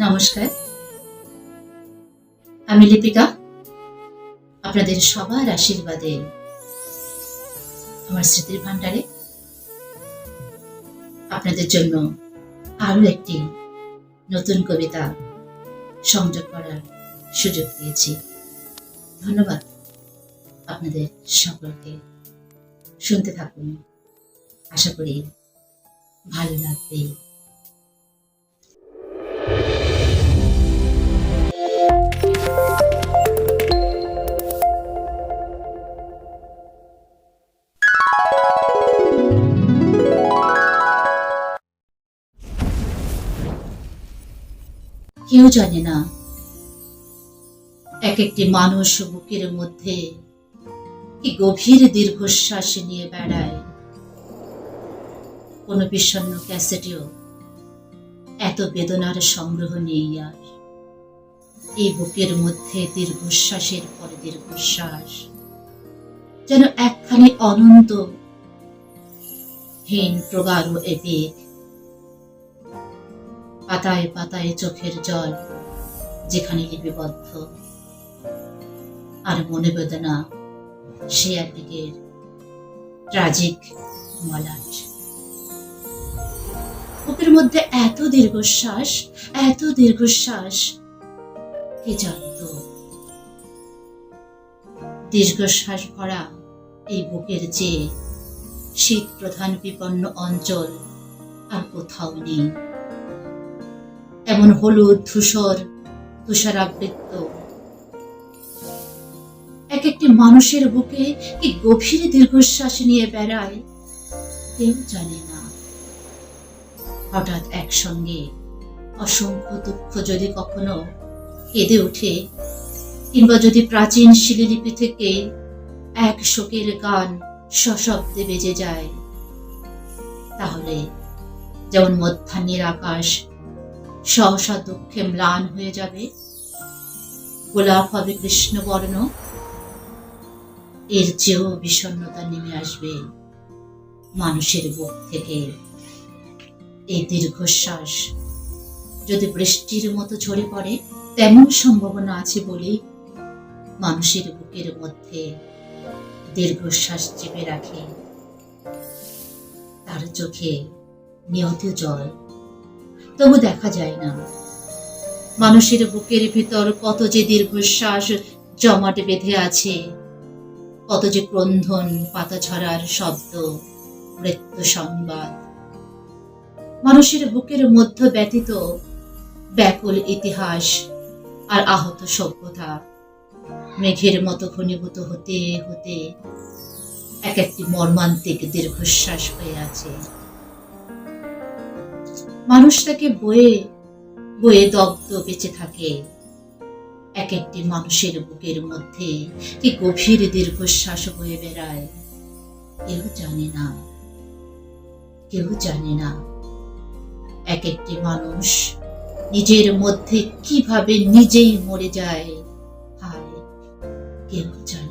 নমস্কার। আমি লিপিকা, আপনাদের সবার আশীর্বাদে আমার স্মৃতির ভান্ডারে আপনাদের জন্য আরও একটি নতুন কবিতা সংযোগ করার সুযোগ পেয়েছি। ধন্যবাদ আপনাদের সকলকে। শুনতে থাকুন। আশা করি ভালো লাগবে। কেউ জানে না। এক একটি মানুষ বুকের মধ্যে কি গভীর দীর্ঘশ্বাস নিয়ে বেড়ায়। কোনো বিষণ্ণ ক্যাসেটেও এত বেদনার সংগ্রহ নেই আর। এই বুকের মধ্যে দীর্ঘশ্বাসের পরে দীর্ঘশ্বাস। যেন একখানি অনন্ত, হীন প্রগাঢ় এ বেগ পাতায় পাতায় চোখের জল যেখানে লিপিবদ্ধ। আর মনে বেদনা সে একদিকের ট্রাজিক মলাট। বুকের মধ্যে এত দীর্ঘশ্বাস এত দীর্ঘশ্বাস, কে জানত? দীর্ঘশ্বাস ভরা এই বুকের যে শীত প্রধান বিপন্ন অঞ্চল আর কোথাও নেই। এমন হলুদ, ধূসর তুষারাবৃত্ত এক একটি মানুষের বুকে কি গভীর দীর্ঘশ্বাস নিয়ে বেড়ায়, কেউ জানে না। হঠাৎ একসঙ্গে অসংখ্য দুঃখ যদি কখনো কেঁদে ওঠে, কিংবা যদি প্রাচীন শিলিলিপি থেকে এক শোকের গান সশব্দে বেজে যায়, তাহলে যেমন মধ্যাহ্নের আকাশ সহসা দুঃখে ম্লান হয়ে যাবে। গোলাপ হবে কৃষ্ণবর্ণ এর চেয়েও বিষণ্ণতা নেমে আসবে মানুষের বুক থেকে। এই দীর্ঘশ্বাস যদি বৃষ্টির মতো ঝরে পড়ে, তেমন সম্ভাবনা আছে বলেই মানুষের বুকের মধ্যে দীর্ঘশ্বাস চেপে রাখে। তার চোখে নিয়ত জল তবু দেখা যায় না। মানুষের বুকের ভিতর কত যে দীর্ঘশ্বাস জমাট বেঁধে আছে, কত যে ক্রন্ধন পাতা ঝরার শব্দ, মৃত্যু সংবাদ। মানুষের বুকের মধ্য ব্যতীত ব্যাকুল ইতিহাস আর আহত সভ্যতা, মেঘের মতো ঘনীভূত হতে হতে এক একটি মর্মান্তিক দীর্ঘশ্বাস হয়ে আছে। মানুষ তাকে বয়ে বয়ে দগ্ধ বেঁচে থাকে। এক একটি মানুষের বুকের মধ্যে কি গভীর দীর্ঘশ্বাস বয়ে বেড়ায়, কেউ জানে না। কেউ জানে না। এক একটি মানুষ নিজের মধ্যে কীভাবে নিজেই মরে যায়, হায়, কেউ জানে